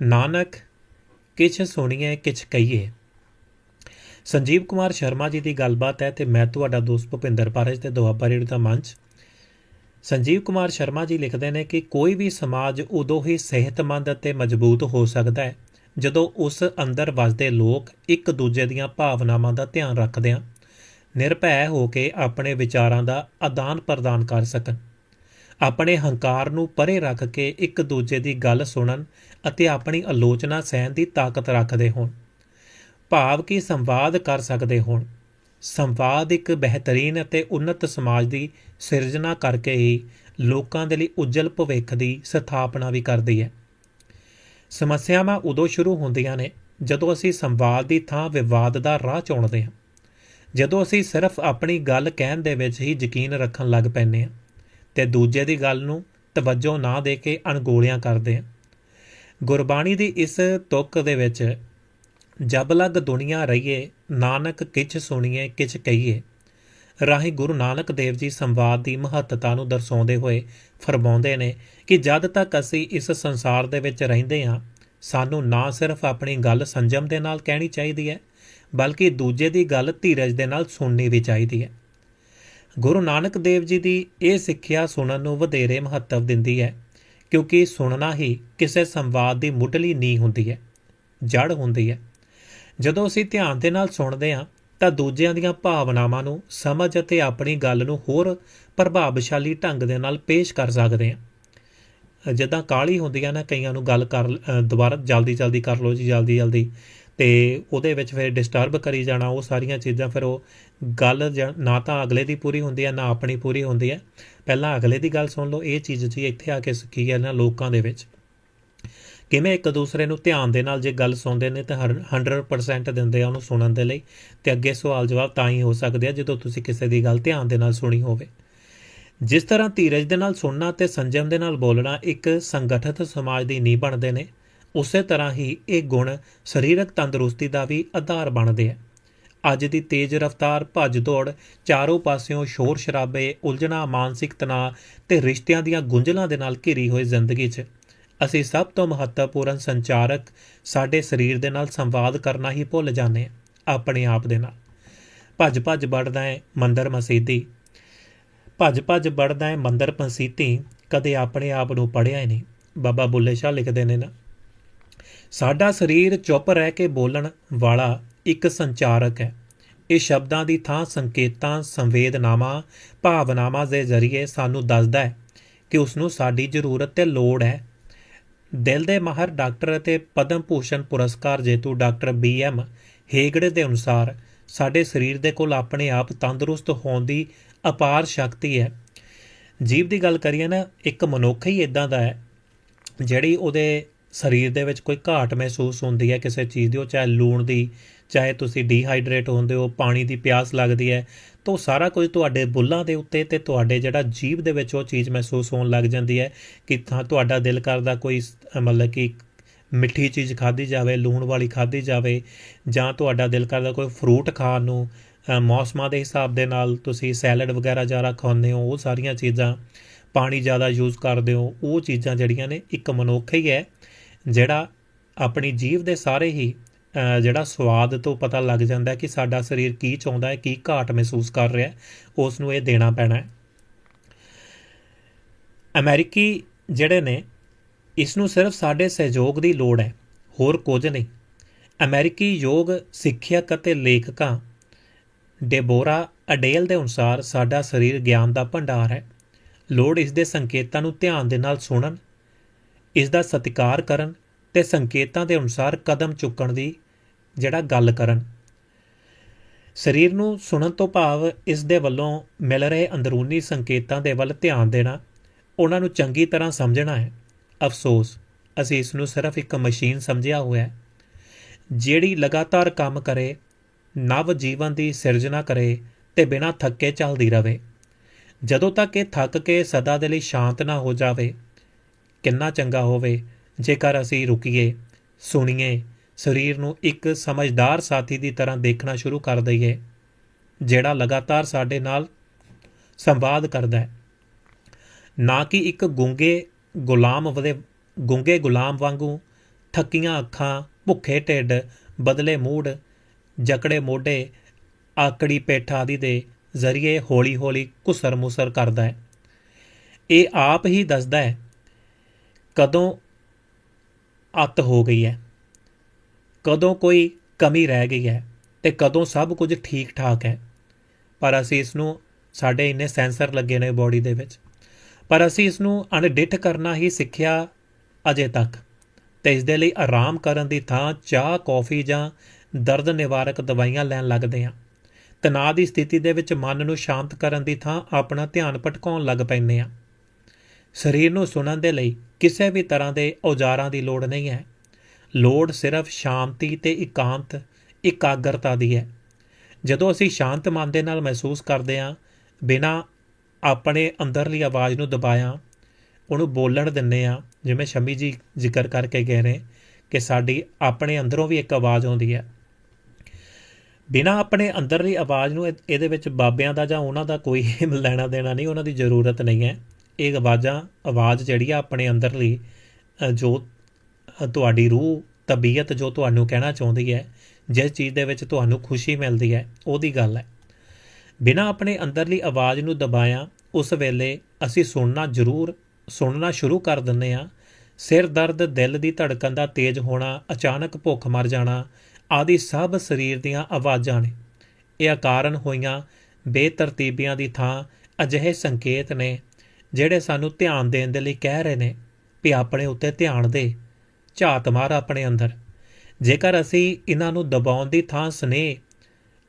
ਨਾਨਕ, ਕਿਛ ਸੁਣੀਏ, ਕਿਛ ਕਹੀਏ। ਸੰਜੀਵ ਕੁਮਾਰ ਸ਼ਰਮਾ ਜੀ ਦੀ ਗੱਲਬਾਤ ਹੈ ਤੇ ਮੈਂ ਤੁਹਾਡਾ ਦੋਸਤ ਭੁਪਿੰਦਰ ਪਾਰਜ ਤੇ ਦੁਆਬਾ ਰੇਡੀਓ ਦਾ ਮੰਚ। ਸੰਜੀਵ ਕੁਮਾਰ ਸ਼ਰਮਾ ਜੀ ਲਿਖਦੇ ਨੇ ਕਿ ਕੋਈ ਵੀ ਸਮਾਜ ਉਦੋਂ ਹੀ ਸਿਹਤਮੰਦ ਅਤੇ ਮਜ਼ਬੂਤ ਹੋ ਸਕਦਾ ਹੈ, ਜਦੋਂ ਉਸ ਅੰਦਰ ਵਸਦੇ ਲੋਕ ਇੱਕ ਦੂਜੇ ਦੀਆਂ ਭਾਵਨਾਵਾਂ ਦਾ ਧਿਆਨ ਰੱਖਦੇ ਹਨ ਨਿਰਭੈ ਹੋ ਕੇ ਆਪਣੇ ਵਿਚਾਰਾਂ ਦਾ ਆਦਾਨ ਪ੍ਰਦਾਨ ਕਰ ਸਕਣ। ਆਪਣੇ ਹੰਕਾਰ ਨੂੰ ਪਰੇ ਰੱਖ ਕੇ ਇੱਕ ਦੂਜੇ ਦੀ ਗੱਲ ਸੁਣਨ ਅਤੇ ਆਪਣੀ ਆਲੋਚਨਾ ਸਹਿਣ ਦੀ ਤਾਕਤ ਰੱਖਦੇ ਹੋਣ। ਭਾਵ ਕਿ ਸੰਵਾਦ ਕਰ ਸਕਦੇ ਹੋਣ। ਸੰਵਾਦ ਇੱਕ ਬਿਹਤਰੀਨ ਅਤੇ ਉન્નਤ ਸਮਾਜ ਦੀ ਸਿਰਜਣਾ ਕਰਕੇ ਹੀ ਲੋਕਾਂ ਦੇ ਲਈ ਉਜਲ ਭਵਿੱਖ ਦੀ ਸਥਾਪਨਾ ਵੀ ਕਰਦੀ ਹੈ। ਸਮੱਸਿਆਵਾਂ ਉਦੋਂ ਸ਼ੁਰੂ ਹੁੰਦੀਆਂ ਨੇ ਜਦੋਂ ਅਸੀਂ ਸੰਵਾਦ ਦੀ ਥਾਂ ਵਿਵਾਦ ਦਾ ਰਾਹ ਚੁਣਦੇ ਹਾਂ। ਜਦੋਂ ਅਸੀਂ ਸਿਰਫ ਆਪਣੀ ਗੱਲ ਕਹਿਣ ਦੇ ਵਿੱਚ ਹੀ ਯਕੀਨ ਰੱਖਣ ਲੱਗ ਪੈਂਦੇ ਹਾਂ। ਤੇ ਦੂਜੇ ਦੀ ਗੱਲ ਨੂੰ ਤਵੱਜੋ ਨਾ ਦੇ ਕੇ ਅਣਗੋਲਿਆਂ ਕਰਦੇ ਹਾਂ ਗੁਰਬਾਣੀ ਦੀ ਇਸ ਤੁਕ ਦੇ ਵਿੱਚ, ਜਬ ਲਗ ਦੁਨੀਆ ਰਹੀਏ, ਨਾਨਕ ਕਿਛ ਸੁਣੀਏ, ਕਿਛ ਕਹੀਏ, ਰਾਹੀਂ ਗੁਰੂ ਨਾਨਕ ਦੇਵ ਜੀ ਸੰਵਾਦ ਦੀ ਮਹੱਤਤਾ ਨੂੰ ਦਰਸਾਉਂਦੇ ਹੋਏ ਫਰਮਾਉਂਦੇ ਨੇ ਕਿ ਜਦ ਤੱਕ ਅਸੀਂ ਇਸ ਸੰਸਾਰ ਦੇ ਵਿੱਚ ਰਹਿੰਦੇ ਹਾਂ, ਸਾਨੂੰ ਨਾ ਸਿਰਫ ਆਪਣੀ ਗੱਲ ਸੰਜਮ ਦੇ ਨਾਲ ਕਹਿਣੀ ਚਾਹੀਦੀ ਹੈ, ਬਲਕਿ ਦੂਜੇ ਦੀ ਗੱਲ ਧੀਰਜ ਦੇ ਨਾਲ ਸੁਣਨੀ ਵੀ ਚਾਹੀਦੀ ਹੈ। ਗੁਰੂ ਨਾਨਕ ਦੇਵ ਜੀ ਦੀ ਇਹ ਸਿੱਖਿਆ ਸੁਣਨ ਨੂੰ ਵਧੇਰੇ ਮਹੱਤਵ ਦਿੰਦੀ ਹੈ, ਕਿਉਂਕਿ ਸੁਣਨਾ ਹੀ ਕਿਸੇ ਸੰਵਾਦ ਦੀ ਮੁੱਢਲੀ ਨੀਂਹ ਹੁੰਦੀ ਹੈ ਜੜ ਹੁੰਦੀ ਹੈ। ਜਦੋਂ ਅਸੀਂ ਧਿਆਨ ਦੇ ਨਾਲ ਸੁਣਦੇ ਹਾਂ, ਤਾਂ ਦੂਜਿਆਂ ਦੀਆਂ ਭਾਵਨਾਵਾਂ ਨੂੰ ਸਮਝ ਅਤੇ ਆਪਣੀ ਗੱਲ ਨੂੰ ਹੋਰ ਪ੍ਰਭਾਵਸ਼ਾਲੀ ਢੰਗ ਦੇ ਨਾਲ ਪੇਸ਼ ਕਰ ਸਕਦੇ ਹਾਂ। ਜਦਾਂ ਕਾਲੀ ਹੁੰਦੀਆਂ ਨਾ ਕਈਆਂ ਨੂੰ ਗੱਲ ਕਰ ਦੁਬਾਰਾ ਜਲਦੀ ਜਲਦੀ ਕਰ ਲਓ ਜੀ ਜਲਦੀ ਜਲਦੀ ਤੇ ਉਹਦੇ ਵਿੱਚ ਫਿਰ ਡਿਸਟਰਬ ਕਰੀ ਜਾਣਾ, ਉਹ ਸਾਰੀਆਂ ਚੀਜ਼ਾਂ ਫਿਰ ਉਹ ਗੱਲ ਜ- ਨਾ ਤਾਂ ਅਗਲੇ ਦੀ ਪੂਰੀ ਹੁੰਦੀ ਹੈ, ਨਾ ਆਪਣੀ ਪੂਰੀ ਹੁੰਦੀ ਹੈ। ਪਹਿਲਾਂ ਅਗਲੇ ਦੀ ਗੱਲ ਸੁਣ ਲਓ, ਇਹ ਚੀਜ਼ ਜੀ ਇੱਥੇ ਆ ਕੇ ਸਿੱਖੀ ਹੈ ਨਾ ਲੋਕਾਂ ਦੇ ਵਿੱਚ। ਕਿਵੇਂ ਇੱਕ ਦੂਸਰੇ ਨੂੰ ਧਿਆਨ ਦੇ ਨਾਲ ਜੇ ਗੱਲ ਸੁਣਦੇ ਨੇ ਤਾਂ ਹਰ- 100% ਦਿੰਦੇ ਆ ਉਹਨੂੰ ਸੁਣਨ ਦੇ ਲਈ ਤੇ ਅੱਗੇ ਸਵਾਲ ਜਵਾਬ ਤਾਂ ਹੀ ਹੋ ਸਕਦੇ ਆ ਜਦੋਂ ਤੁਸੀਂ ਕਿਸੇ ਦੀ ਗੱਲ ਧਿਆਨ ਦੇ ਨਾਲ ਸੁਣੀ ਹੋਵੇ। ਜਿਸ ਤਰ੍ਹਾਂ ਧੀਰਜ ਦੇ ਨਾਲ ਸੁਣਨਾ ਤੇ ਸੰਜਮ ਦੇ ਨਾਲ ਬੋਲਣਾ ਇੱਕ ਸੰਗਠਿਤ ਸਮਾਜ ਦੀ ਨੀਂਹ ਬਣਦੇ ਨੇ ਉਸੇ ਤਰ੍ਹਾਂ ਹੀ ਇਹ ਗੁਣ ਸਰੀਰਕ ਤੰਦਰੁਸਤੀ ਦਾ ਵੀ ਆਧਾਰ ਬਣਦੇ ਆ। ਅੱਜ ਦੀ ਤੇਜ਼ ਰਫ਼ਤਾਰ, ਭੱਜ ਦੌੜ, ਚਾਰੋਂ ਪਾਸਿਓਂ ਸ਼ੋਰ ਸ਼ਰਾਬੇ, ਉਲਝਣਾ, ਮਾਨਸਿਕ ਤਣਾਅ ਤੇ ਰਿਸ਼ਤਿਆਂ ਦੀਆਂ ਗੁੰਝਲਾਂ ਦੇ ਨਾਲ ਘਿਰੀ ਹੋਈ ਜ਼ਿੰਦਗੀ 'ਚ ਅਸੀਂ ਸਭ ਤੋਂ ਮਹੱਤਵਪੂਰਨ ਸੰਚਾਰਕ ਸਾਡੇ ਸਰੀਰ ਦੇ ਨਾਲ ਸੰਵਾਦ ਕਰਨਾ ਹੀ ਭੁੱਲ ਜਾਂਦੇ ਹਾਂ, ਆਪਣੇ ਆਪ ਦੇ ਨਾਲ। ਭੱਜ ਭੱਜ ਵੜਦਾ ਹੈ ਮੰਦਰ ਮਸੀਤੀ। ਭੱਜ ਭੱਜ ਵੜਦਾ ਹੈ ਮੰਦਰ ਮਸੀਤੀ, ਕਦੇ ਆਪਣੇ ਆਪ ਨੂੰ ਪੜਿਆ ਹੀ ਨਹੀਂ। ਬਾਬਾ ਬੁੱਲੇ ਸ਼ਾਹ ਲਿਖਦੇ ਨੇ ਨਾ ਸਾਡਾ ਸਰੀਰ ਚੁੱਪ ਰਹਿ ਕੇ ਬੋਲਣ ਵਾਲਾ ਇੱਕ ਸੰਚਾਰਕ ਹੈ। ਇਹ ਸ਼ਬਦਾਂ ਦੀ ਥਾਂ ਸੰਕੇਤਾਂ, ਸੰਵੇਦਨਾਵਾਂ, ਭਾਵਨਾਵਾਂ ਦੇ ਜ਼ਰੀਏ ਸਾਨੂੰ ਦੱਸਦਾ ਹੈ ਕਿ ਉਸ ਨੂੰ ਸਾਡੀ ਜ਼ਰੂਰਤ ਤੇ ਲੋੜ ਹੈ। ਦਿਲ ਦੇ ਮਾਹਰ ਡਾਕਟਰ ਅਤੇ ਪਦਮ ਭੂਸ਼ਣ ਪੁਰਸਕਾਰ ਜੇਤੂ ਡਾਕਟਰ ਬੀ ਐਮ ਹੇਗੜੇ ਦੇ ਅਨੁਸਾਰ ਸਾਡੇ ਸਰੀਰ ਦੇ ਕੋਲ ਆਪਣੇ ਆਪ ਤੰਦਰੁਸਤ ਹੋਣ ਦੀ ਅਪਾਰ ਸ਼ਕਤੀ ਹੈ। ਜੀਵ ਦੀ ਗੱਲ ਕਰੀਏ ਨਾ, ਇੱਕ ਮਨੁੱਖ ਹੀ ਇਦਾਂ ਦਾ ਹੈ, ਜਿਹੜੀ ਉਹਦੇ ਸਰੀਰ ਦੇ ਵਿੱਚ ਕੋਈ ਘਾਟ ਮਹਿਸੂਸ ਹੁੰਦੀ ਹੈ ਕਿਸੇ ਚੀਜ਼ ਦੀ, ਉਹ ਚਾਹੇ ਲੂਣ ਦੀ, ਚਾਹੇ ਤੁਸੀਂ ਡੀਹਾਈਡਰੇਟ ਹੁੰਦੇ ਹੋ, ਪਾਣੀ ਦੀ ਪਿਆਸ ਲੱਗਦੀ ਹੈ, ਤਾਂ ਉਹ ਸਾਰਾ ਕੁਝ ਤੁਹਾਡੇ ਬੁੱਲਾਂ ਦੇ ਉੱਤੇ ਤੇ ਤੁਹਾਡੇ ਜਿਹੜਾ ਜੀਭ ਦੇ ਵਿੱਚ ਉਹ ਚੀਜ਼ ਮਹਿਸੂਸ ਹੋਣ ਲੱਗ ਜਾਂਦੀ ਹੈ ਕਿ ਤਾਂ ਤੁਹਾਡਾ ਦਿਲ ਕਰਦਾ ਕੋਈ ਮਤਲਬ ਕਿ ਮਿੱਠੀ ਚੀਜ਼ ਖਾਧੀ ਜਾਵੇ, ਲੂਣ ਵਾਲੀ ਖਾਧੀ ਜਾਵੇ, ਜਾਂ ਤੁਹਾਡਾ ਦਿਲ ਕਰਦਾ ਕੋਈ ਫਰੂਟ ਖਾਣ ਨੂੰ ਮੌਸਮਾਂ ਦੇ ਹਿਸਾਬ ਦੇ ਨਾਲ ਤੁਸੀਂ ਸੈਲਡ ਵਗੈਰਾ ਜ਼ਿਆਦਾ ਖਾਂਦੇ ਹੋ, ਉਹ ਸਾਰੀਆਂ ਚੀਜ਼ਾਂ ਪਾਣੀ ਜ਼ਿਆਦਾ ਯੂਜ਼ ਕਰਦੇ ਹੋ, ਉਹ ਚੀਜ਼ਾਂ ਜਿਹੜੀਆਂ ਨੇ ਇੱਕ ਮਨੁੱਖ ਹੀ ਹੈ। ਜਿਹੜਾ ਆਪਣੀ ਜੀਵ ਦੇ ਸਾਰੇ ਹੀ ਜਿਹੜਾ ਸਵਾਦ ਤੋਂ ਪਤਾ ਲੱਗ ਜਾਂਦਾ ਕਿ ਸਾਡਾ ਸਰੀਰ ਕੀ ਚਾਹੁੰਦਾ ਹੈ, ਕੀ ਘਾਟ ਮਹਿਸੂਸ ਕਰ ਰਿਹਾ ਉਸ ਨੂੰ ਇਹ ਦੇਣਾ ਪੈਣਾ ਹੈ। ਅਮਰੀਕੀ ਜਿਹੜੇ ਨੇ, ਇਸ ਨੂੰ ਸਿਰਫ ਸਾਡੇ ਸਹਿਯੋਗ ਦੀ ਲੋੜ ਹੈ, ਹੋਰ ਕੁਝ ਨਹੀਂ। ਅਮਰੀਕੀ ਯੋਗ ਸਿੱਖਿਅਕ ਅਤੇ ਲੇਖਕਾਂ ਡੇਬੋਰਾ ਅਡੇਲ ਦੇ ਅਨੁਸਾਰ ਸਾਡਾ ਸਰੀਰ ਗਿਆਨ ਦਾ ਭੰਡਾਰ ਹੈ। ਲੋੜ ਇਸ ਦੇ ਸੰਕੇਤਾਂ ਨੂੰ ਧਿਆਨ ਦੇ ਨਾਲ ਸੁਣਨ ਇਸ ਦਾ ਸਤਿਕਾਰ ਕਰਨ ਤੇ ਸੰਕੇਤਾਂ ਦੇ ਅਨੁਸਾਰ ਕਦਮ ਚੁੱਕਣ ਦੀ ਜਿਹੜਾ ਗੱਲ ਕਰਨ। ਸਰੀਰ ਨੂੰ ਸੁਣਨ ਤੋਂ ਭਾਵ ਇਸ ਦੇ ਵੱਲੋਂ ਮਿਲ ਰਹੇ ਅੰਦਰੂਨੀ ਸੰਕੇਤਾਂ ਦੇ ਵੱਲ ਧਿਆਨ ਦੇਣਾ ਉਹਨਾਂ ਨੂੰ ਚੰਗੀ ਤਰ੍ਹਾਂ ਸਮਝਣਾ ਹੈ। ਅਫਸੋਸ, ਅਸੀਂ ਇਸ ਨੂੰ ਸਿਰਫ ਇੱਕ ਮਸ਼ੀਨ ਸਮਝਿਆ ਹੋਇਆ ਹੈ। ਜਿਹੜੀ ਲਗਾਤਾਰ ਕੰਮ ਕਰੇ, ਨਵ ਜੀਵਨ ਦੀ ਸਿਰਜਣਾ ਕਰੇ ਤੇ ਬਿਨਾਂ ਥੱਕੇ ਚੱਲਦੀ ਰਹੇ ਜਦੋਂ ਤੱਕ ਇਹ ਥੱਕ ਕੇ ਸਦਾ ਦੇ ਲਈ ਸ਼ਾਂਤ ਨਾ ਹੋ ਜਾਵੇ ਕਿੰਨਾ ਚੰਗਾ ਹੋਵੇ, ਜੇਕਰ ਅਸੀਂ ਰੁਕੀਏ, ਸੁਣੀਏ, ਸਰੀਰ ਨੂੰ ਇੱਕ ਸਮਝਦਾਰ ਸਾਥੀ ਦੀ ਤਰ੍ਹਾਂ ਦੇਖਣਾ ਸ਼ੁਰੂ ਕਰ ਦਈਏ, ਜਿਹੜਾ ਲਗਾਤਾਰ ਸਾਡੇ ਨਾਲ ਸੰਵਾਦ ਕਰਦਾ ਹੈ। ਨਾ ਕਿ ਇੱਕ ਗੁੰਗੇ ਗੁਲਾਮ ਵਦੇ, ਗੁੰਗੇ ਗੁਲਾਮ ਵਾਂਗੂ ਥੱਕੀਆਂ ਅੱਖਾਂ, ਭੁੱਖੇ ਢਿੱਡ, ਬਦਲੇ ਮੂਡ, ਜਕੜੇ ਮੋਢੇ, ਆਕੜੀ ਪੇਠ ਆਦਿ ਦੇ ਜ਼ਰੀਏ ਹੌਲੀ-ਹੌਲੀ ਕੁਸਰ-ਮੁਸਰ ਕਰਦਾ ਹੈ। ਇਹ ਆਪ ਹੀ ਦੱਸਦਾ ਹੈ ਕਦੋਂ ਅੱਤ ਹੋ ਗਈ ਹੈ? ਕਦੋਂ ਕੋਈ ਕਮੀ ਰਹਿ ਗਈ ਹੈ ਤੇ ਕਦੋਂ ਸਭ ਕੁਝ ਠੀਕ ਠਾਕ ਹੈ? ਪਰ ਅਸੀਂ ਇਸ ਨੂੰ ਸਾਡੇ ਇੰਨੇ ਸੈਂਸਰ ਲੱਗੇ ਨੇ ਬਾਡੀ ਦੇ ਵਿੱਚ। ਪਰ ਅਸੀਂ ਇਸ ਨੂੰ ਅਣਡਿੱਠ ਕਰਨਾ ਹੀ ਸਿੱਖਿਆ ਅਜੇ ਤੱਕ ਤੇ ਇਸ ਦੇ ਲਈ ਆਰਾਮ ਕਰਨ ਦੀ ਥਾਂ ਚਾਹ, ਕੌਫੀ ਜਾਂ ਦਰਦ ਨਿਵਾਰਕ ਦਵਾਈਆਂ ਲੈਣ ਲੱਗਦੇ ਹਾਂ। ਤਣਾਅ ਦੀ ਸਥਿਤੀ ਦੇ ਵਿੱਚ ਮਨ ਨੂੰ ਸ਼ਾਂਤ ਕਰਨ ਦੀ ਥਾਂ ਆਪਣਾ ਧਿਆਨ ਭਟਕਾਉਣ ਲੱਗ ਪੈਂਦੇ ਹਾਂ। ਸਰੀਰ ਨੂੰ ਸੁਣਨ ਦੇ ਲਈ ਕਿਸੇ ਵੀ ਤਰ੍ਹਾਂ ਦੇ ਔਜ਼ਾਰਾਂ ਦੀ ਲੋੜ ਨਹੀਂ ਹੈ। ਲੋੜ ਸਿਰਫ ਸ਼ਾਂਤੀ ਤੇ ਇਕਾਂਤ, ਇਕਾਗਰਤਾ ਦੀ ਹੈ। ਜਦੋਂ ਅਸੀਂ ਸ਼ਾਂਤ ਮਨ ਦੇ ਨਾਲ ਮਹਿਸੂਸ ਕਰਦੇ ਹਾਂ, ਬਿਨਾ ਆਪਣੇ ਅੰਦਰਲੀ ਆਵਾਜ਼ ਨੂੰ ਦਬਾਇਆ, ਉਹਨੂੰ ਬੋਲਣ ਦਿੰਨੇ ਆ ਜਿਵੇਂ ਸ਼ਮੀ ਜੀ ਜ਼ਿਕਰ ਕਰਕੇ ਕਹਿ ਰਹੇ ਕਿ ਸਾਡੀ ਆਪਣੇ ਅੰਦਰੋਂ ਵੀ ਇੱਕ ਆਵਾਜ਼ ਆਉਂਦੀ ਹੈ। ਬਿਨਾ ਆਪਣੇ ਅੰਦਰਲੀ ਆਵਾਜ਼ ਨੂੰ ਇਹਦੇ ਵਿੱਚ ਬਾਬਿਆਂ ਦਾ ਜਾਂ ਉਹਨਾਂ ਦਾ ਕੋਈ ਲੈਣਾ ਦੇਣਾ ਨਹੀਂ, ਉਹਨਾਂ ਦੀ ਜ਼ਰੂਰਤ ਨਹੀਂ ਹੈ। ਇਹ ਆਵਾਜ਼ਾਂ, ਆਵਾਜ਼ ਜਿਹੜੀ ਆ ਆਪਣੇ ਅੰਦਰਲੀ ਜੋ ਤੁਹਾਡੀ ਰੂਹ, ਤਬੀਅਤ ਜੋ ਤੁਹਾਨੂੰ ਕਹਿਣਾ ਚਾਹੁੰਦੀ ਹੈ, ਜਿਸ ਚੀਜ਼ ਦੇ ਵਿੱਚ ਤੁਹਾਨੂੰ ਖੁਸ਼ੀ ਮਿਲਦੀ ਹੈ, ਉਹਦੀ ਗੱਲ ਹੈ। ਬਿਨਾ ਆਪਣੇ ਅੰਦਰਲੀ ਆਵਾਜ਼ ਨੂੰ ਦਬਾਇਆ, ਉਸ ਵੇਲੇ ਅਸੀਂ ਸੁਣਨਾ ਜ਼ਰੂਰ, ਸੁਣਨਾ ਸ਼ੁਰੂ ਕਰ ਦਿੰਨੇ ਆ ਸਿਰ ਦਰਦ, ਦਿਲ ਦੀ ਧੜਕਣ ਦਾ ਤੇਜ਼ ਹੋਣਾ, ਅਚਾਨਕ ਭੁੱਖ ਮਰ ਜਾਣਾ, ਆਦਿ ਸਭ ਸਰੀਰ ਦੀਆਂ ਆਵਾਜ਼ਾਂ ਨੇ। ਇਹ ਅਕਾਰਨ ਹੋਈਆਂ ਬੇਤਰਤੀਬੀਆਂ ਦੀ ਥਾਂ ਅਜਿਹੇ ਸੰਕੇਤ ਨੇ ਜਿਹੜੇ ਸਾਨੂੰ ਧਿਆਨ ਦੇਣ ਦੇ ਲਈ ਕਹਿ ਰਹੇ ਨੇ ਵੀ ਆਪਣੇ ਉੱਤੇ ਧਿਆਨ ਦੇ, ਝਾਤ ਮਾਰ ਆਪਣੇ ਅੰਦਰ। ਜੇਕਰ ਅਸੀਂ ਇਹਨਾਂ ਨੂੰ ਦਬਾਉਣ ਦੀ ਥਾਂ ਸਨੇਹ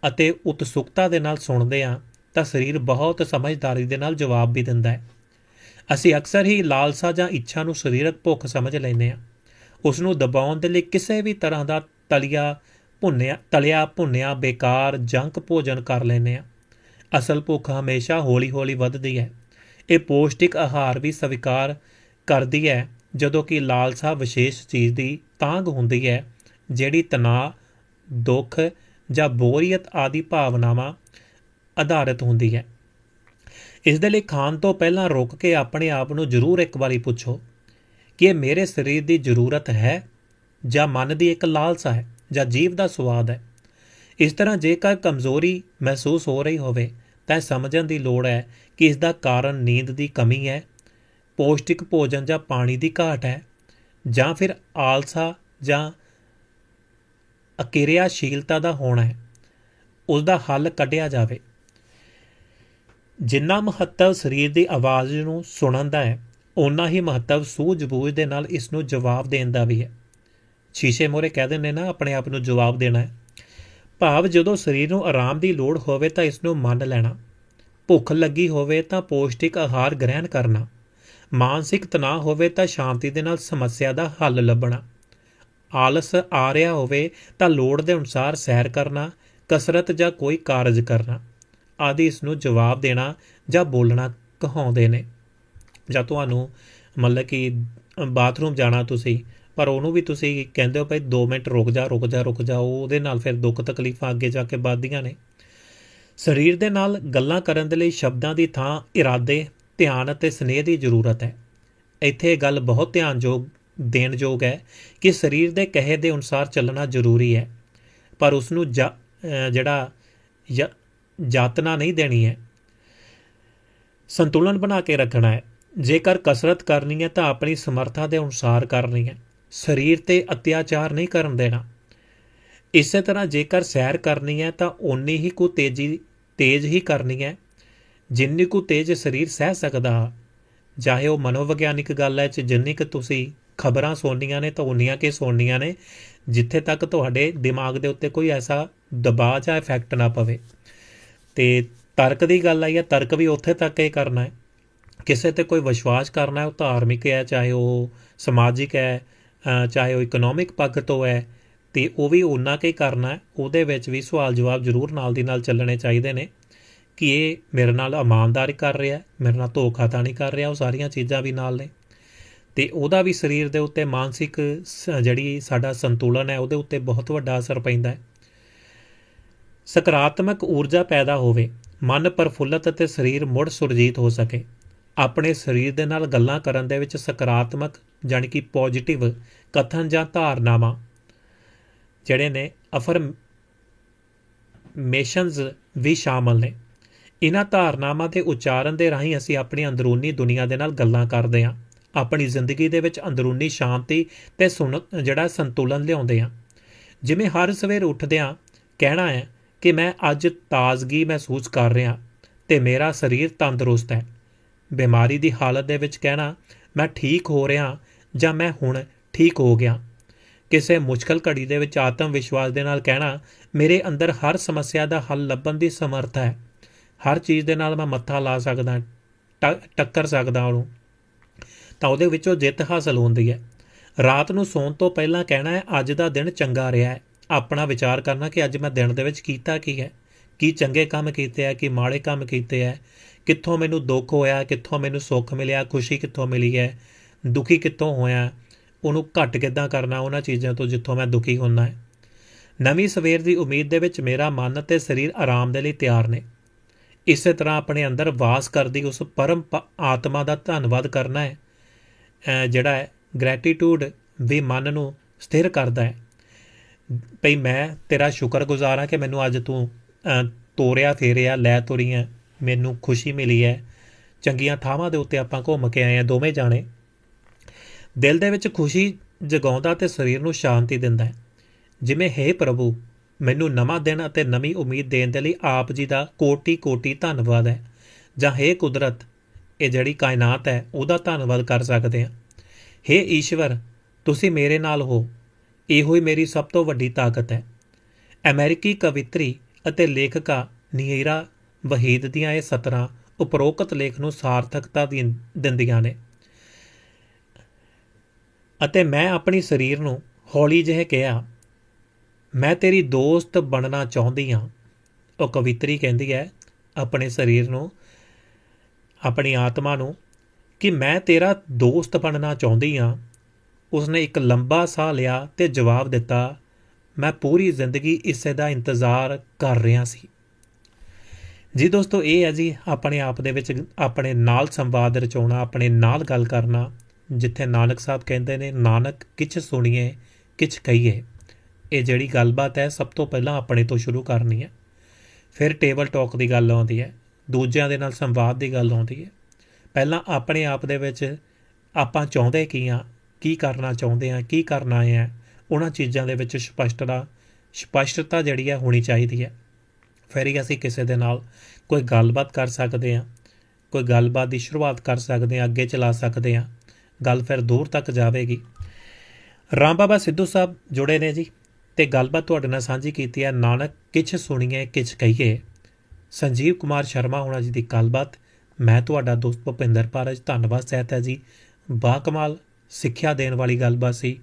ਅਤੇ ਉਤਸੁਕਤਾ ਦੇ ਨਾਲ ਸੁਣਦੇ ਹਾਂ, ਤਾਂ ਸਰੀਰ ਬਹੁਤ ਸਮਝਦਾਰੀ ਦੇ ਨਾਲ ਜਵਾਬ ਵੀ ਦਿੰਦਾ ਹੈ। ਅਸੀਂ ਅਕਸਰ ਹੀ ਲਾਲਸਾ ਜਾਂ ਇੱਛਾ ਨੂੰ ਸਰੀਰਕ ਭੁੱਖ ਸਮਝ ਲੈਂਦੇ ਹਾਂ। ਉਸ ਨੂੰ ਦਬਾਉਣ ਦੇ ਲਈ ਕਿਸੇ ਵੀ ਤਰ੍ਹਾਂ ਦਾ ਤਲਿਆ ਭੁੰਨਿਆ ਤਲਿਆ ਭੁੰਨਿਆ, ਬੇਕਾਰ ਜੰਕ ਭੋਜਨ ਕਰ ਲੈਂਦੇ ਹਾਂ। ਅਸਲ ਭੁੱਖ ਹਮੇਸ਼ਾ ਹੌਲੀ-ਹੌਲੀ ਵੱਧਦੀ ਹੈ। ਇਹ ਪੌਸ਼ਟਿਕ ਆਹਾਰ ਵੀ ਸਵੀਕਾਰ ਕਰਦੀ ਹੈ, ਜਦੋਂ ਕਿ ਲਾਲਸਾ ਵਿਸ਼ੇਸ਼ ਚੀਜ਼ ਦੀ ਤਾਂਘ ਹੁੰਦੀ ਹੈ, ਜਿਹੜੀ ਤਣਾਅ, ਦੁੱਖ ਜਾਂ ਬੋਰੀਅਤ ਆਦਿ ਭਾਵਨਾਵਾਂ ਆਧਾਰਿਤ ਹੁੰਦੀ ਹੈ। ਇਸ ਦੇ ਲਈ ਖਾਣ ਤੋਂ ਪਹਿਲਾਂ ਰੁਕ ਕੇ ਆਪਣੇ ਆਪ ਨੂੰ ਜ਼ਰੂਰ ਇੱਕ ਵਾਰੀ ਪੁੱਛੋ ਕਿ ਇਹ ਮੇਰੇ ਸਰੀਰ ਦੀ ਜ਼ਰੂਰਤ ਹੈ ਜਾਂ ਮਨ ਦੀ ਇੱਕ ਲਾਲਸਾ ਹੈ ਜਾਂ ਜੀਵ ਦਾ ਸਵਾਦ ਹੈ। ਇਸ ਤਰ੍ਹਾਂ ਜੇਕਰ ਕਮਜ਼ੋਰੀ ਮਹਿਸੂਸ ਹੋ ਰਹੀ ਹੋਵੇ ਤਾਂ ਇਹ ਸਮਝਣ ਦੀ ਲੋੜ ਹੈ ਕਿ ਇਸ ਦਾ ਕਾਰਨ ਨੀਂਦ ਦੀ ਕਮੀ ਹੈ, ਪੌਸ਼ਟਿਕ ਭੋਜਨ ਜਾਂ ਪਾਣੀ ਦੀ ਘਾਟ ਹੈ, ਜਾਂ ਫਿਰ ਆਲਸਾ ਜਾਂ ਅਕਿਰਿਆਸ਼ੀਲਤਾ ਦਾ ਹੋਣਾ ਹੈ। ਉਸ ਦਾ ਹੱਲ ਕੱਢਿਆ ਜਾਵੇ। ਜਿੰਨਾ ਮਹੱਤਵ ਸਰੀਰ ਦੀ ਆਵਾਜ਼ ਨੂੰ ਸੁਣਨ ਦਾ ਹੈ ਉਨਾ ਹੀ ਮਹੱਤਵ ਸੂਝ-ਬੂਝ ਦੇ ਨਾਲ ਇਸ ਨੂੰ ਜਵਾਬ ਦੇਣ ਦਾ ਵੀ ਹੈ। ਸ਼ੀਸ਼ੇ ਮੋਰੇ ਕਹਿ ਦਿੰਦੇ ਨਾ, ਆਪਣੇ ਆਪ ਨੂੰ ਜਵਾਬ ਦੇਣਾ ਹੈ। ਭਾਵ ਜਦੋਂ ਸਰੀਰ ਨੂੰ ਆਰਾਮ ਦੀ ਲੋੜ ਹੋਵੇ ਤਾਂ ਇਸ ਨੂੰ ਮੰਨ ਲੈਣਾ। ਭੁੱਖ ਲੱਗੀ ਹੋਵੇ ਤਾਂ ਪੌਸ਼ਟਿਕ ਆਹਾਰ ਗ੍ਰਹਿਣ ਕਰਨਾ। ਮਾਨਸਿਕ ਤਣਾਅ ਹੋਵੇ ਤਾਂ ਸ਼ਾਂਤੀ ਦੇ ਨਾਲ ਸਮੱਸਿਆ ਦਾ ਹੱਲ ਲੱਭਣਾ। ਆਲਸ ਆ ਰਿਹਾ ਹੋਵੇ ਤਾਂ ਲੋੜ ਦੇ ਅਨੁਸਾਰ ਸੈਰ ਕਰਨਾ, ਕਸਰਤ ਜਾਂ ਕੋਈ ਕਾਰਜ ਕਰਨਾ, ਆਦਿ ਇਸ ਨੂੰ ਜਵਾਬ ਦੇਣਾ ਜਾਂ ਬੋਲਣਾ ਕਹਾਉਂਦੇ ਨੇ। ਜਾਂ ਤੁਹਾਨੂੰ ਮਤਲਬ ਕਿ ਬਾਥਰੂਮ ਜਾਣਾ ਤੁਸੀਂ ਪਰ ਉਹਨੂੰ ਵੀ ਤੁਸੀਂ ਕਹਿੰਦੇ ਹੋ ਭਾਈ 2 ਮਿੰਟ ਰੁਕ ਜਾ ਰੁਕ ਜਾ ਰੁਕ ਜਾ ਉਹਦੇ ਨਾਲ ਫਿਰ ਦੁੱਖ ਤਕਲੀਫਾਂ ਅੱਗੇ ਜਾ ਕੇ ਵੱਧਦੀਆਂ ਨੇ। ਸਰੀਰ ਦੇ ਨਾਲ ਗੱਲਾਂ ਕਰਨ ਦੇ ਲਈ ਸ਼ਬਦਾਂ ਦੀ ਥਾਂ ਇਰਾਦੇ, ਧਿਆਨ ਅਤੇ ਸਨੇਹ ਦੀ ਜ਼ਰੂਰਤ ਹੈ। ਇੱਥੇ ਇਹ ਗੱਲ ਬਹੁਤ ਧਿਆਨਯੋਗ ਦੇਣ ਯੋਗ ਹੈ ਕਿ ਸਰੀਰ ਦੇ ਕਹੇ ਦੇ ਅਨੁਸਾਰ ਚੱਲਣਾ ਜ਼ਰੂਰੀ ਹੈ। ਪਰ ਉਸ ਨੂੰ ਜਾ- ਜਿਹੜਾ ਯ- ਜਾਤਨਾ ਨਹੀਂ ਦੇਣੀ ਹੈ। ਸੰਤੁਲਨ ਬਣਾ ਕੇ ਰੱਖਣਾ ਹੈ। ਜੇਕਰ ਕਸਰਤ ਕਰਨੀ ਹੈ ਤਾਂ ਆਪਣੀ ਸਮਰੱਥਾ ਦੇ ਅਨੁਸਾਰ ਕਰਨੀ ਹੈ। ਸਰੀਰ ਤੇ ਅਤਿਆਚਾਰ ਨਹੀਂ ਕਰਨ ਦੇਣਾ। ਇਸੇ ਤਰ੍ਹਾਂ ਜੇਕਰ ਸੈਰ ਕਰਨੀ ਹੈ ਤਾਂ ਓਨੀ ਹੀ ਕੋ ਤੇਜ਼ੀ, ਤੇਜ਼ ਹੀ ਕਰਨੀ ਹੈ, ਜਿੰਨੀ ਕੁ ਤੇਜ਼ ਸਰੀਰ ਸਹਿ ਸਕਦਾ ਚਾਹੇ ਉਹ ਮਨੋਵਿਗਿਆਨਿਕ ਗੱਲ ਹੈ, ਚ ਜਿੰਨੀ ਕੁ ਤੁਸੀਂ ਖਬਰਾਂ ਸੁਣਨੀਆਂ ਨੇ ਤਾਂ ਉਨੀਆਂ ਕੇ ਸੁਣਨੀਆਂ ਨੇ, ਜਿੱਥੇ ਤੱਕ ਤੁਹਾਡੇ ਦਿਮਾਗ ਦੇ ਉੱਤੇ ਕੋਈ ਐਸਾ ਦਬਾਅ ਜਾਂ ਇਫੈਕਟ ਨਾ ਪਵੇ। ਤੇ ਤਰਕ ਦੀ ਗੱਲ ਆਈ ਹੈ, ਤਰਕ ਵੀ ਉੱਥੇ ਤੱਕ ਹੀ ਕਰਨਾ ਹੈ। ਕਿਸੇ ਤੇ ਕੋਈ ਵਿਸ਼ਵਾਸ ਕਰਨਾ ਹੈ, ਉਹ ਧਾਰਮਿਕ ਹੈ, ਚਾਹੇ ਉਹ ਸਮਾਜਿਕ ਹੈ ਚਾਹੇ ਉਹ ਇਕਨੋਮਿਕ ਪੱਖ ਤੋਂ ਹੈ ਤੇ ਉਹ ਵੀ ਉਹਨਾਂ ਕੇ ਕਰਨਾ ਉਹਦੇ ਵਿੱਚ ਵੀ ਸਵਾਲ ਜਵਾਬ ਜ਼ਰੂਰ ਨਾਲ ਦੀ ਨਾਲ ਚੱਲਣੇ ਚਾਹੀਦੇ ਨੇ ਕਿ ਇਹ ਮੇਰੇ ਨਾਲ ਇਮਾਨਦਾਰੀ ਕਰ ਰਿਹਾ ਮੇਰੇ ਨਾਲ ਧੋਖਾ ਤਾਂ ਨਹੀਂ ਕਰ ਰਿਹਾ, ਉਹ ਸਾਰੀਆਂ ਚੀਜ਼ਾਂ ਵੀ ਨਾਲ ਨੇ। ਤੇ ਉਹਦਾ ਵੀ ਸਰੀਰ ਦੇ ਉੱਤੇ ਮਾਨਸਿਕ ਸ- ਜਿਹੜੀ ਸਾਡਾ ਸੰਤੁਲਨ ਹੈ, ਉਹਦੇ ਉੱਤੇ ਬਹੁਤ ਵੱਡਾ ਅਸਰ ਪੈਂਦਾ ਹੈ। ਸਕਾਰਾਤਮਕ ਊਰਜਾ ਪੈਦਾ ਹੋਵੇ, ਮਨ ਪ੍ਰਫੁੱਲਤ ਅਤੇ ਸਰੀਰ ਮੁੜ ਸੁਰਜੀਤ ਹੋ ਸਕੇ। ਆਪਣੇ ਸਰੀਰ ਦੇ ਨਾਲ ਗੱਲਾਂ ਕਰਨ ਦੇ ਵਿੱਚ ਸਕਾਰਾਤਮਕ ਜਾਣੀ ਕਿ ਪੋਜ਼ਿਟਿਵ ਕਥਨ ਜਾਂ ਧਾਰਨਾਵਾਂ, ਜਿਹੜੇ ਨੇ ਅਫਰਮੇਸ਼ਨਸ ਵੀ ਸ਼ਾਮਲ ਨੇ। ਇਹਨਾਂ ਧਾਰਨਾਵਾਂ 'ਤੇ ਉਚਾਰਨ ਦੇ ਰਾਹੀਂ ਅਸੀਂ ਆਪਣੀ ਅੰਦਰੂਨੀ ਦੁਨੀਆ ਦੇ ਨਾਲ ਗੱਲਾਂ ਕਰਦੇ ਹਾਂ। ਆਪਣੀ ਜ਼ਿੰਦਗੀ ਦੇ ਵਿੱਚ ਅੰਦਰੂਨੀ ਸ਼ਾਂਤੀ ਤੇ ਸੁਣ, ਜਿਹੜਾ ਸੰਤੁਲਨ ਲਿਆਉਂਦੇ ਹਾਂ। ਜਿਵੇਂ ਹਰ ਸਵੇਰ ਉੱਠਦਿਆਂ ਕਹਿਣਾ ਹੈ ਕਿ ਮੈਂ ਅੱਜ ਤਾਜ਼ਗੀ ਮਹਿਸੂਸ ਕਰ ਰਿਹਾ ਤੇ ਮੇਰਾ ਸਰੀਰ ਤੰਦਰੁਸਤ ਹੈ। ਬਿਮਾਰੀ ਦੀ ਹਾਲਤ ਦੇ ਵਿੱਚ ਕਹਿਣਾ, ਮੈਂ ਠੀਕ ਹੋ ਰਿਹਾ ਜਾਂ ਮੈਂ ਹੁਣ ਠੀਕ ਹੋ ਗਿਆ? ਕਿਸੇ ਮੁਸ਼ਕਲ ਘੜੀ ਦੇ ਵਿੱਚ ਆਤਮ ਵਿਸ਼ਵਾਸ ਦੇ ਨਾਲ ਕਹਿਣਾ, ਮੇਰੇ ਅੰਦਰ ਹਰ ਸਮੱਸਿਆ ਦਾ ਹੱਲ ਲੱਭਣ ਦੀ ਸਮਰੱਥਾ ਹੈ। ਹਰ ਚੀਜ਼ ਦੇ ਨਾਲ ਮੈਂ ਮੱਥਾ ਲਾ ਸਕਦਾ ਟੱਕਰ ਸਕਦਾ ਉਹਨੂੰ। ਤਾਂ ਉਹਦੇ ਵਿੱਚੋਂ ਜਿੱਤ ਹਾਸਲ ਹੁੰਦੀ ਹੈ। ਰਾਤ ਨੂੰ ਸੌਣ ਤੋਂ ਪਹਿਲਾਂ ਕਹਿਣਾ ਹੈ, ਅੱਜ ਦਾ ਦਿਨ ਚੰਗਾ ਰਿਹਾ ਹੈ। ਆਪਣਾ ਵਿਚਾਰ ਕਰਨਾ ਕਿ ਅੱਜ ਮੈਂ ਦਿਨ ਦੇ ਵਿੱਚ ਕੀਤਾ ਕੀ ਹੈ? ਕੀ ਚੰਗੇ ਕੰਮ ਕੀਤੇ ਆ ਕੀ ਮਾੜੇ ਕੰਮ ਕੀਤੇ ਆ ਕਿੱਥੋਂ ਮੈਨੂੰ ਦੁੱਖ ਹੋਇਆ, ਕਿੱਥੋਂ ਮੈਨੂੰ ਸੁੱਖ ਮਿਲਿਆ, ਖੁਸ਼ੀ ਕਿੱਥੋਂ ਮਿਲੀ ਹੈ? ਦੁਖੀ ਕਿੱਥੋਂ ਹੋਇਆ? ਉਹਨੂੰ ਘੱਟ ਕਿੱਦਾਂ ਕਰਨਾ? ਉਹਨਾਂ ਚੀਜ਼ਾਂ ਤੋਂ ਜਿੱਥੋਂ ਮੈਂ ਦੁਖੀ ਹੁੰਦਾ ਹੈ। ਨਵੀਂ ਸਵੇਰ ਦੀ ਉਮੀਦ ਦੇ ਵਿੱਚ ਮੇਰਾ ਮਨ ਅਤੇ ਸਰੀਰ ਆਰਾਮ ਦੇ ਲਈ ਤਿਆਰ ਨੇ। ਇਸੇ ਤਰ੍ਹਾਂ ਆਪਣੇ ਅੰਦਰ ਵਾਸ ਕਰਦੀ ਉਸ ਪਰਮ ਆਤਮਾ ਦਾ ਧੰਨਵਾਦ ਕਰਨਾ ਹੈ ਜਿਹੜਾ ਹੈ ਗ੍ਰੈਟੀਟਿਊਡ ਵੀ ਮਨ ਨੂੰ ਸਥਿਰ ਕਰਦਾ ਹੈ। ਭਈ ਮੈਂ ਤੇਰਾ ਸ਼ੁਕਰਗੁਜ਼ਾਰ ਹਾਂ ਕਿ ਮੈਨੂੰ ਅੱਜ ਤੂੰ ਤੋਰਿਆ, ਫੇਰਿਆ, ਲੈ ਤੁਰੀਆਂ ਮੈਨੂੰ ਖੁਸ਼ੀ ਮਿਲੀ ਹੈ। ਚੰਗੀਆਂ ਥਾਵਾਂ ਦੇ ਉੱਤੇ ਆਪਾਂ ਘੁੰਮ ਕੇ ਆਏ ਆ ਦੋਵੇਂ ਜਾਣੇ। ਦਿਲ ਦੇ ਵਿੱਚ ਖੁਸ਼ੀ ਜਗਾਉਂਦਾ ਤੇ ਸਰੀਰ ਨੂੰ ਸ਼ਾਂਤੀ ਦਿੰਦਾ ਹੈ। ਜਿਵੇਂ, ਹੈ ਪ੍ਰਭੂ, ਮੈਨੂੰ ਨਵਾਂ ਦਿਨ ਅਤੇ ਨਵੀਂ ਉਮੀਦ ਦੇਣ ਦੇ ਲਈ ਆਪ ਜੀ ਦਾ ਕੋਟੀ ਕੋਟੀ ਧੰਨਵਾਦ ਹੈ। ਜਾਂ, ਹੈ ਕੁਦਰਤ, ਇਹ ਜਿਹੜੀ ਕਾਇਨਾਤ ਹੈ, ਉਹਦਾ ਧੰਨਵਾਦ ਕਰ ਸਕਦੇ ਹਾਂ। हे ਈਸ਼ਵਰ, ਤੁਸੀਂ ਮੇਰੇ ਨਾਲ ਹੋ। ਇਹੋ ਹੀ ਮੇਰੀ ਸਭ ਤੋਂ ਵੱਡੀ ਤਾਕਤ ਹੈ। ਅਮਰੀਕੀ ਕਵਿਤਰੀ ਅਤੇ ਲੇਖਕਾ ਨੀਰਾ ਵਹੀਦ ਦੀਆਂ ਇਹ ਸਤਰਾਂ ਉਪਰੋਕਤ ਲੇਖ ਨੂੰ ਸਾਰਥਕਤਾ ਦਿੰਦੀਆਂ ਨੇ। ਅਤੇ ਮੈਂ ਆਪਣੀ ਸਰੀਰ ਨੂੰ ਹੌਲੀ ਜਿਹੇ ਕਿਹਾ, ਮੈਂ ਤੇਰੀ ਦੋਸਤ ਬਣਨਾ ਚਾਹੁੰਦੀ ਹਾਂ। ਉਹ ਕਵਿਤਰੀ ਕਹਿੰਦੀ ਹੈ ਆਪਣੇ ਸਰੀਰ ਨੂੰ, ਆਪਣੀ ਆਤਮਾ ਨੂੰ, ਕਿ ਮੈਂ ਤੇਰਾ ਦੋਸਤ ਬਣਨਾ ਚਾਹੁੰਦੀ ਹਾਂ। ਉਸਨੇ ਇੱਕ ਲੰਬਾ ਸਾਹ ਲਿਆ ਤੇ ਜਵਾਬ ਦਿੱਤਾ, ਮੈਂ ਪੂਰੀ ਜ਼ਿੰਦਗੀ ਇਸੇ ਦਾ ਇੰਤਜ਼ਾਰ ਕਰ ਰਿਹਾ ਸੀ। ਜੀ ਦੋਸਤੋ, ਇਹ ਹੈ ਜੀ ਆਪਣੇ ਆਪ ਦੇ ਵਿੱਚ ਆਪਣੇ ਨਾਲ ਸੰਵਾਦ ਰਚਾਉਣਾ, ਆਪਣੇ ਨਾਲ ਗੱਲ ਕਰਨਾ। ਜਿੱਥੇ ਨਾਨਕ ਸਾਹਿਬ ਕਹਿੰਦੇ ਨੇ, ਨਾਨਕ, ਕਿਛ ਸੁਣੀਏ, ਕਿਛ ਕਹੀਏ। ਇਹ ਜਿਹੜੀ ਗੱਲਬਾਤ ਹੈ, ਸਭ ਤੋਂ ਪਹਿਲਾਂ ਆਪਣੇ ਤੋਂ ਸ਼ੁਰੂ ਕਰਨੀ ਹੈ। ਫਿਰ ਟੇਬਲ ਟਾਕ ਦੀ ਗੱਲ ਆਉਂਦੀ ਹੈ, ਦੂਜਿਆਂ ਦੇ ਨਾਲ ਸੰਵਾਦ ਦੀ ਗੱਲ ਆਉਂਦੀ ਹੈ। ਪਹਿਲਾਂ ਆਪਣੇ ਆਪ ਦੇ ਵਿੱਚ ਆਪਾਂ ਚਾਹੁੰਦੇ ਕੀ ਆ, ਕੀ ਕਰਨਾ ਚਾਹੁੰਦੇ ਆ, ਕੀ ਕਰਨਾ ਹੈ ਉਹਨਾਂ ਚੀਜ਼ਾਂ ਦੇ ਵਿੱਚ ਸਪਸ਼ਟਤਾ ਸਪਸ਼ਟਤਾ ਜਿਹੜੀ ਹੈ ਹੋਣੀ ਚਾਹੀਦੀ ਹੈ। ਫਿਰ ਹੀ ਅਸੀਂ ਕਿਸੇ ਦੇ ਨਾਲ ਕੋਈ ਗੱਲਬਾਤ ਕਰ ਸਕਦੇ ਹਾਂ ਕੋਈ ਗੱਲਬਾਤ ਦੀ ਸ਼ੁਰੂਆਤ ਕਰ ਸਕਦੇ ਹਾਂ ਅੱਗੇ ਚਲਾ ਸਕਦੇ ਹਾਂ ਗੱਲ ਫਿਰ ਦੂਰ ਤੱਕ ਜਾਵੇਗੀ। ਰਾਮ ਬਾਬਾ ਸਿੱਧੂ ਸਾਹਿਬ ਜੁੜੇ ਨੇ ਜੀ ਤੇ ਗੱਲਬਾਤ ਤੁਹਾਡੇ ਨਾਲ ਸਾਂਝੀ ਕੀਤੀ ਹੈ। ਨਾਨਕ ਕਿਛ ਸੁਣੀਏ, ਕਿਛ ਕਹੀਏ। ਸੰਜੀਵ ਕੁਮਾਰ ਸ਼ਰਮਾ ਹੋਣਾ ਜੀ ਦੀ ਗੱਲਬਾਤ। ਮੈਂ ਤੁਹਾਡਾ ਦੋਸਤ ਭੁਪਿੰਦਰ ਪਾਰਜ ਧੰਨਵਾਦ, ਸਹਿਤ ਹੈ ਜੀ। ਬਾ ਕਮਾਲ ਸਿੱਖਿਆ ਦੇਣ ਵਾਲੀ ਗੱਲਬਾਤ ਸੀ।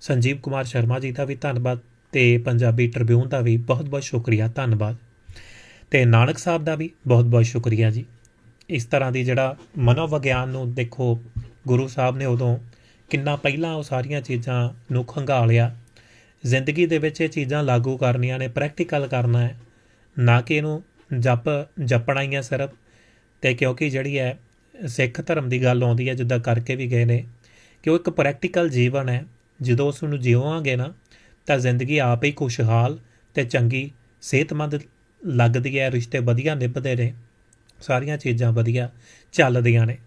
ਸੰਜੀਵ ਕੁਮਾਰ ਸ਼ਰਮਾ ਜੀ ਦਾ ਵੀ ਧੰਨਵਾਦ ਤੇ ਪੰਜਾਬੀ ਟ੍ਰਿਬਿਊਨ ਦਾ ਵੀ ਬਹੁਤ-ਬਹੁਤ ਸ਼ੁਕਰੀਆ, ਧੰਨਵਾਦ। ਤੇ ਨਾਨਕ ਸਾਹਿਬ ਦਾ ਵੀ ਬਹੁਤ-ਬਹੁਤ ਸ਼ੁਕਰੀਆ ਜੀ। ਇਸ ਤਰ੍ਹਾਂ ਦੀ ਜਿਹੜਾ ਮਨੋਵਿਗਿਆਨ ਨੂੰ ਦੇਖੋ ਗੁਰੂ ਸਾਹਿਬ ਨੇ ਉਦੋਂ ਕਿੰਨਾ ਪਹਿਲਾਂ ਉਹ ਸਾਰੀਆਂ ਚੀਜ਼ਾਂ ਨੂੰ ਖੰਗਾਲਿਆ ਜ਼ਿੰਦਗੀ ਦੇ ਵਿੱਚ ਇਹ ਚੀਜ਼ਾਂ ਲਾਗੂ ਕਰਨੀਆਂ ਨੇ ਪ੍ਰੈਕਟੀਕਲ ਕਰਨਾ ਹੈ। ਨਾ ਕਿ ਇਹਨੂੰ ਜਪ, ਜਪਣਾ ਹੀ ਹੈ ਸਿਰਫ। ਤੇ ਕਿਉਂਕਿ ਜਿਹੜੀ ਹੈ, ਸਿੱਖ ਧਰਮ ਦੀ ਗੱਲ ਆਉਂਦੀ ਹੈ, ਜਿੱਦਾਂ ਕਰਕੇ ਵੀ ਗਏ ਨੇ, ਕਿ ਉਹ ਇੱਕ ਪ੍ਰੈਕਟੀਕਲ ਜੀਵਨ ਹੈ। ਜਦੋਂ ਉਸ ਨੂੰ ਜਿਵਾਂਗੇ ਨਾ, ਤਾਂ ਜ਼ਿੰਦਗੀ ਆਪ ਹੀ ਖੁਸ਼ਹਾਲ ਤੇ ਚੰਗੀ, ਸਿਹਤਮੰਦ ਲੱਗਦੀ ਹੈ, ਰਿਸ਼ਤੇ ਵਧੀਆ ਨਿਭਦੇ ਨੇ, ਸਾਰੀਆਂ ਚੀਜ਼ਾਂ ਵਧੀਆ ਚੱਲਦੀਆਂ ਨੇ।